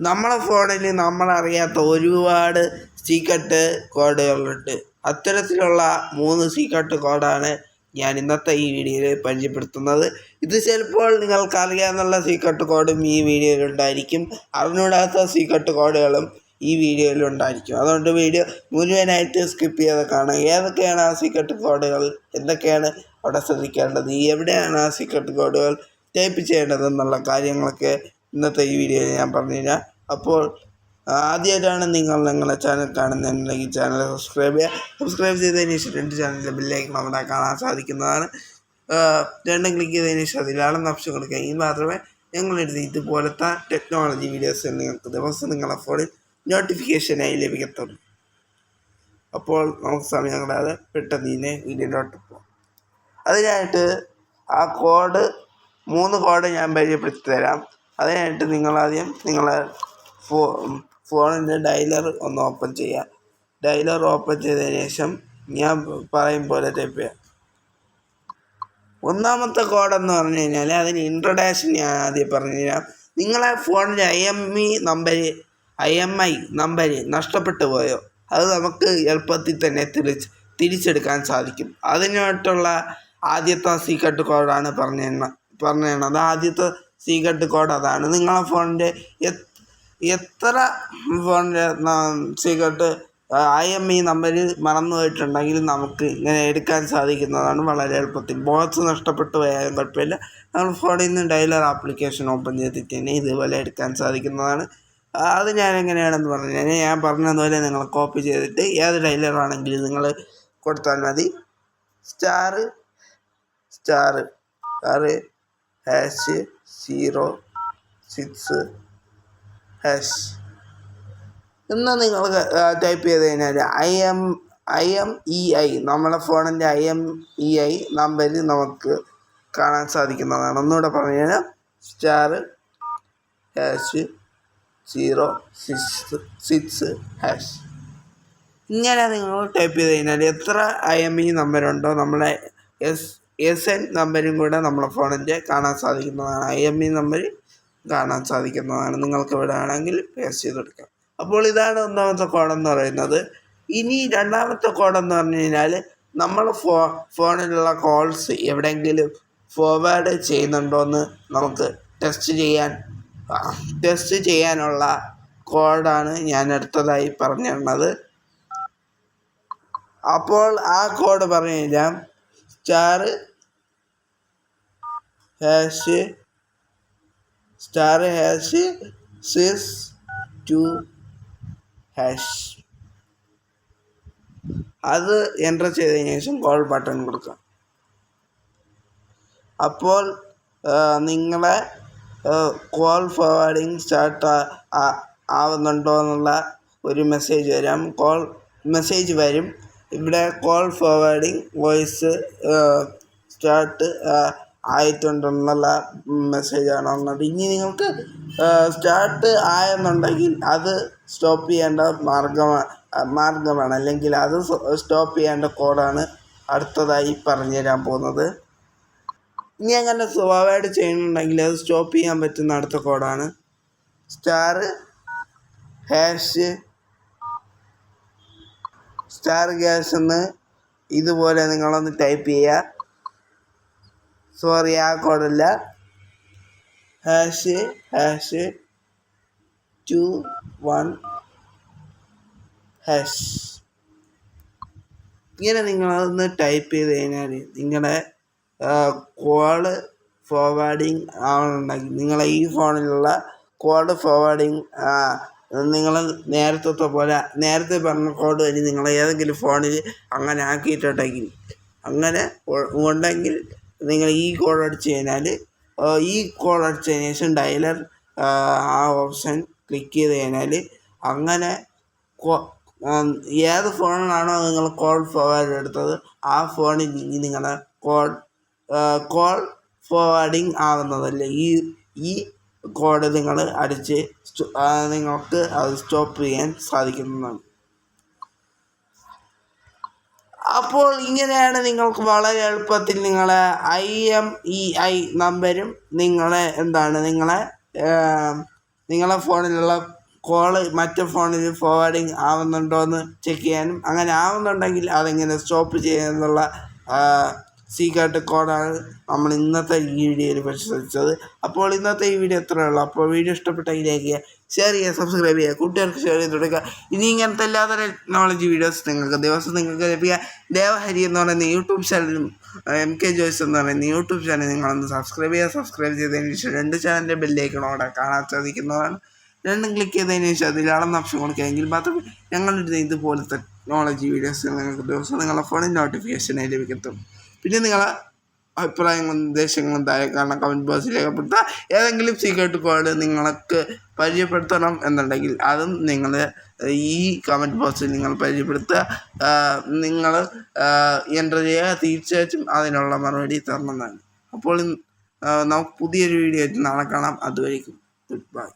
നമ്മളെ ഫോണിൽ നമ്മളറിയാത്ത ഒരുപാട് സീക്രട്ട് കോഡുകളുണ്ട്. അത്തരത്തിലുള്ള മൂന്ന് സീക്രട്ട് കോഡാണ് ഞാൻ ഇന്നത്തെ ഈ വീഡിയോയിൽ പരിചയപ്പെടുത്തുന്നത്. ഇത് ചിലപ്പോൾ നിങ്ങൾക്കറിയാമെന്നുള്ള സീക്രട്ട് കോഡും ഈ വീഡിയോയിൽ ഉണ്ടായിരിക്കും. അറിഞ്ഞൂടാത്ത സീക്രട്ട് കോഡുകളും ഈ വീഡിയോയിൽ ഉണ്ടായിരിക്കും. അതുകൊണ്ട് വീഡിയോ മുഴുവനായിട്ട് സ്കിപ്പ് ചെയ്ത് കാണാം ഏതൊക്കെയാണ് ആ സീക്രട്ട് കോഡുകൾ? എന്തൊക്കെയാണ് അവിടെ ശ്രദ്ധിക്കേണ്ടത്? എവിടെയാണ് ആ സീക്രട്ട് കോഡുകൾ ടൈപ്പ് ചെയ്യേണ്ടത്? എന്നുള്ള കാര്യങ്ങളൊക്കെ ഇന്നത്തെ ഈ വീഡിയോയിൽ ഞാൻ പറഞ്ഞുതരാം. അപ്പോൾ ആദ്യമായിട്ടാണ് നിങ്ങൾ നിങ്ങളുടെ ചാനൽ കാണുന്നതെന്നുണ്ടെങ്കിൽ ചാനൽ സബ്സ്ക്രൈബ് ചെയ്യുക. സബ്സ്ക്രൈബ് ചെയ്തതിന് ശേഷം രണ്ട് ചാനലിന്റെ ബില്ലേക്ക് നമ്മുടെ കാണാൻ സാധിക്കുന്നതാണ്. രണ്ടും ക്ലിക്ക് ചെയ്തതിന് ശേഷം അതിലാണെന്ന് ഓപ്ഷൻ കൊടുക്കുക. എങ്കിൽ മാത്രമേ ഞങ്ങളെടുത്ത് ഇതുപോലത്തെ ടെക്നോളജി വീഡിയോസ് നിങ്ങൾക്ക് ദിവസം നിങ്ങളുടെ ഫോണിൽ നോട്ടിഫിക്കേഷനായി ലഭിക്കത്തുള്ളൂ. അപ്പോൾ നമുക്ക് സമയം കളയാതെ പെട്ടെന്ന് ഇതിനെ വീഡിയോയിലോട്ട് പോകാം അതിനായിട്ട് ആ കോഡ് മൂന്ന് കോഡ് ഞാൻ പരിചയപ്പെടുത്തി തരാം. അതിനായിട്ട് നിങ്ങളാദ്യം നിങ്ങളെ ഫോണിന്റെ ഡയലർ ഒന്ന് ഓപ്പൺ ചെയ്യുക. ഡയലർ ഓപ്പൺ ചെയ്തതിന് ശേഷം ഞാൻ പറയും പോലെ ടൈപ്പ് ചെയ്യുക. ഒന്നാമത്തെ കോഡെന്ന് പറഞ്ഞു കഴിഞ്ഞാൽ അതിന് ഇൻട്രൊഡക്ഷൻ ഞാൻ ആദ്യം പറഞ്ഞു തരാം നിങ്ങളെ ഫോണിന്റെ I M E number I M I number നഷ്ടപ്പെട്ടു പോയോ? അത് നമുക്ക് എളുപ്പത്തിൽ തന്നെ തിരിച്ച് തിരിച്ചെടുക്കാൻ സാധിക്കും. അതിനായിട്ടുള്ള ആദ്യത്തെ സീക്രട്ട് കോഡാണ് പറഞ്ഞു പറഞ്ഞു തരുന്നത് ആദ്യത്തെ സീക്രട്ട് കോഡ് അതാണ്. നിങ്ങളെ ഫോണിന്റെ എത്ര ഫോണിന്റെ secret I M E number മറന്നു പോയിട്ടുണ്ടെങ്കിൽ നമുക്ക് ഇങ്ങനെ എടുക്കാൻ സാധിക്കുന്നതാണ് വളരെ എളുപ്പത്തിൽ. ബോക്സ് നഷ്ടപ്പെട്ടു പോയാലും കുഴപ്പമില്ല. നമ്മൾ ഫോണിൽ നിന്ന് ഡയലർ ആപ്ലിക്കേഷൻ ഓപ്പൺ ചെയ്തിട്ട് തന്നെ ഇതുപോലെ എടുക്കാൻ സാധിക്കുന്നതാണ്. അത് ഞാൻ എങ്ങനെയാണെന്ന് പറഞ്ഞു കഴിഞ്ഞാൽ ഞാൻ പറഞ്ഞതുപോലെ നിങ്ങൾ കോപ്പി ചെയ്തിട്ട് ഏത് ഡയലർ ആണെങ്കിലും നിങ്ങൾ കൊടുത്താൽ മതി. സ്റ്റാർ സ്റ്റാർ ആറ് ഹാഷ് സീറോ സിക്സ് ഹാഷ് എന്ന് നിങ്ങൾ ടൈപ്പ് ചെയ്ത് കഴിഞ്ഞാൽ I M I M E I നമ്മളെ ഫോണിന്റെ I M E I number നമുക്ക് കാണാൻ സാധിക്കുന്നതാണ്. ഒന്നുകൂടെ പറഞ്ഞു കഴിഞ്ഞാൽ star hash zero six six hash ഇങ്ങനെ നിങ്ങൾ ടൈപ്പ് ചെയ്ത് കഴിഞ്ഞാൽ എത്ര ഐ എം ഇ നമ്പറുണ്ടോ നമ്മളെ എസ് എസ് എൻ നമ്പരും കൂടെ നമ്മളെ ഫോണിന്റെ കാണാൻ സാധിക്കുന്നതാണ്. ഐ എം ഇ നമ്പർ കാണാൻ സാധിക്കുന്നതാണ്. നിങ്ങൾക്ക് ഇവിടെ ആണെങ്കിൽ പേസ്റ്റ് ചെയ്ത് കൊടുക്കാം അപ്പോൾ ഇതാണ് ഒന്നാമത്തെ കോഡെന്ന് പറയുന്നത്. ഇനി രണ്ടാമത്തെ കോഡെന്ന് പറഞ്ഞു കഴിഞ്ഞാൽ നമ്മൾ ഫോ ഫോണിലുള്ള കോൾസ് എവിടെയെങ്കിലും ഫോർവേഡ് ചെയ്യുന്നുണ്ടോയെന്ന് നമുക്ക് ടെസ്റ്റ് ചെയ്യാൻ ടെസ്റ്റ് ചെയ്യാനുള്ള കോഡാണ് ഞാൻ അടുത്തതായി പറഞ്ഞിരുന്നത്. അപ്പോൾ ആ കോഡ് പറഞ്ഞു കഴിഞ്ഞാൽ സ്റ്റാർ ഹാഷ് സ്റ്റാർ ഹാഷ് സിസ് ടു ഹാഷ്. അത് എന്റർ ചെയ്തതിന് ശേഷം കോൾ ബട്ടൺ കൊടുക്കാം. അപ്പോൾ നിങ്ങളെ കോൾ ഫോർവേഡിങ് സ്റ്റാർട്ട് ആവുന്നുണ്ടോ എന്നുള്ള ഒരു മെസ്സേജ് വരാം. കോൾ മെസ്സേജ് വരും. ഇവിടെ കോൾ ഫോർവേഡിങ് വോയിസ് സ്റ്റാർട്ട് ആയിട്ടുണ്ടെന്നുള്ള മെസ്സേജാണ് വന്നത്. ഇനി നിങ്ങൾക്ക് സ്റ്റാർട്ട് ആയെന്നുണ്ടെങ്കിൽ അത് സ്റ്റോപ്പ് ചെയ്യേണ്ട മാർഗമാണ് മാർഗമാണ്. അല്ലെങ്കിൽ അത് സ്റ്റോപ്പ് ചെയ്യേണ്ട കോഡാണ് അടുത്തതായി പറഞ്ഞു തരാൻ പോകുന്നത്. ഇനി അങ്ങനെ സ്വഭാവമായിട്ട് ചെയ്യുന്നുണ്ടെങ്കിൽ അത് സ്റ്റോപ്പ് ചെയ്യാൻ പറ്റുന്ന അടുത്ത കോഡാണ്. സ്റ്റാർ ഹാഷ് സ്റ്റാർ ഗ്യാസ് എന്ന് ഇതുപോലെ നിങ്ങളൊന്ന് ടൈപ്പ് ചെയ്യുക സോറി ആ കോഡല്ല. Hash hash two one hash ഇങ്ങനെ നിങ്ങളൊന്ന് ടൈപ്പ് ചെയ്ത് കഴിഞ്ഞാൽ നിങ്ങളുടെ കോൾ ഫോർവേഡിങ് ആവണമെന്നുണ്ടെങ്കിൽ നിങ്ങളെ ഈ ഫോണിലുള്ള കോഡ് ഫോർവേഡിങ് നിങ്ങൾ നേരത്തെ പോലെ നേരത്തെ പറഞ്ഞ കോഡ് വഴി നിങ്ങൾ ഏതെങ്കിലും ഫോണിൽ അങ്ങനെ ആക്കിയിട്ടുണ്ടെങ്കിൽ അങ്ങനെ ഉണ്ടെങ്കിൽ നിങ്ങൾ ഈ കോഡ് അടിച്ച് കഴിഞ്ഞാൽ ഈ കോഡ് അടിച്ചതിന് ശേഷം ഡയലർ ആ ഓപ്ഷൻ ക്ലിക്ക് ചെയ്ത് കഴിഞ്ഞാൽ അങ്ങനെ ഏത് ഫോണിലാണോ നിങ്ങൾ കോൾ ഫോർവേഡ് എടുത്തത് ആ ഫോണിൽ നിങ്ങളുടെ കോൾ കോൾ ഫോർവേഡിങ് ആവുന്നതല്ല? ഈ ഈ കോഡ് നിങ്ങൾ അടിച്ച് നിങ്ങൾക്ക് അത് സ്റ്റോപ്പ് ചെയ്യാൻ സാധിക്കുന്നതാണ്. അപ്പോൾ ഇങ്ങനെയാണ് നിങ്ങൾക്ക് വളരെ എളുപ്പത്തിൽ നിങ്ങളെ ഐ എം ഇ ഐ നമ്പരും നിങ്ങളെ എന്താണ് നിങ്ങളെ നിങ്ങളെ ഫോണിലുള്ള കോൾ മറ്റു ഫോണിൽ ഫോർവേഡിങ് ആവുന്നുണ്ടോ എന്ന് ചെക്ക് ചെയ്യാനും അങ്ങനെ ആവുന്നുണ്ടെങ്കിൽ അതെങ്ങനെ സ്റ്റോപ്പ് ചെയ്യാനുള്ള സീക്രട്ട് കോഡാണ് നമ്മൾ ഇന്നത്തെ ഈ വീഡിയോയിൽ പരിശോധിച്ചത്. അപ്പോൾ ഇന്നത്തെ ഈ വീഡിയോ എത്ര ഉള്ളൂ. അപ്പോൾ വീഡിയോ ഇഷ്ടപ്പെട്ടെങ്കിൽ ലൈക്ക് ചെയ്യുക ഷെയർ ചെയ്യുക സബ്സ്ക്രൈബ് ചെയ്യുക കൂട്ടുകാർക്ക് ഷെയർ ചെയ്ത് കൊടുക്കുക. ഇനി ഇങ്ങനത്തെ എല്ലാത്ത ടെക്നോളജി വീഡിയോസ് നിങ്ങൾക്ക് ദിവസം നിങ്ങൾക്ക് ലഭിക്കുക. ദേവഹരി എന്ന് പറയുന്ന യൂട്യൂബ് ചാനലും എം കെ ജോയ്സ് എന്ന് പറയുന്ന യൂട്യൂബ് ചാനൽ നിങ്ങളൊന്ന് സബ്സ്ക്രൈബ് ചെയ്യുക. സബ്സ്ക്രൈബ് ചെയ്തതിന് ശേഷം രണ്ട് ചാനലിന്റെ ബെല്ലൈക്കണോടെ കാണാൻ സാധിക്കുന്നതാണ്. രണ്ടും ക്ലിക്ക് ചെയ്തതിന് ശേഷം അതിൽ അളന്ന ഓപ്ഷൻ കൊടുക്കുകയെങ്കിൽ മാത്രമേ ഞങ്ങളുടെ ഇതുപോലത്തെ ടെക്നോളജി വീഡിയോസ് നിങ്ങൾക്ക് ദിവസം നിങ്ങളുടെ ഫോണിൽ നോട്ടിഫിക്കേഷനായി ലഭിക്കത്തും പിന്നെ നിങ്ങളെ അഭിപ്രായങ്ങളും നിർദ്ദേശങ്ങളും താഴെ കാരണം കമന്റ് ബോക്സിൽ രേഖപ്പെടുത്തുക. ഏതെങ്കിലും സീക്രട്ട് കോഡ് നിങ്ങൾക്ക് പരിചയപ്പെടുത്തണം എന്നുണ്ടെങ്കിൽ അതും നിങ്ങൾ ഈ കമന്റ് ബോക്സിൽ നിങ്ങൾ പരിചയപ്പെടുത്തുക. നിങ്ങൾ എന്റർ ചെയ്യുക. തീർച്ചയായിട്ടും അതിനുള്ള മറുപടി തരണമെന്നാണ് അപ്പോൾ നമുക്ക് പുതിയൊരു വീഡിയോ ആയിട്ട് നാളെ കാണാം. അതുവരേക്കും ഗുഡ് ബൈ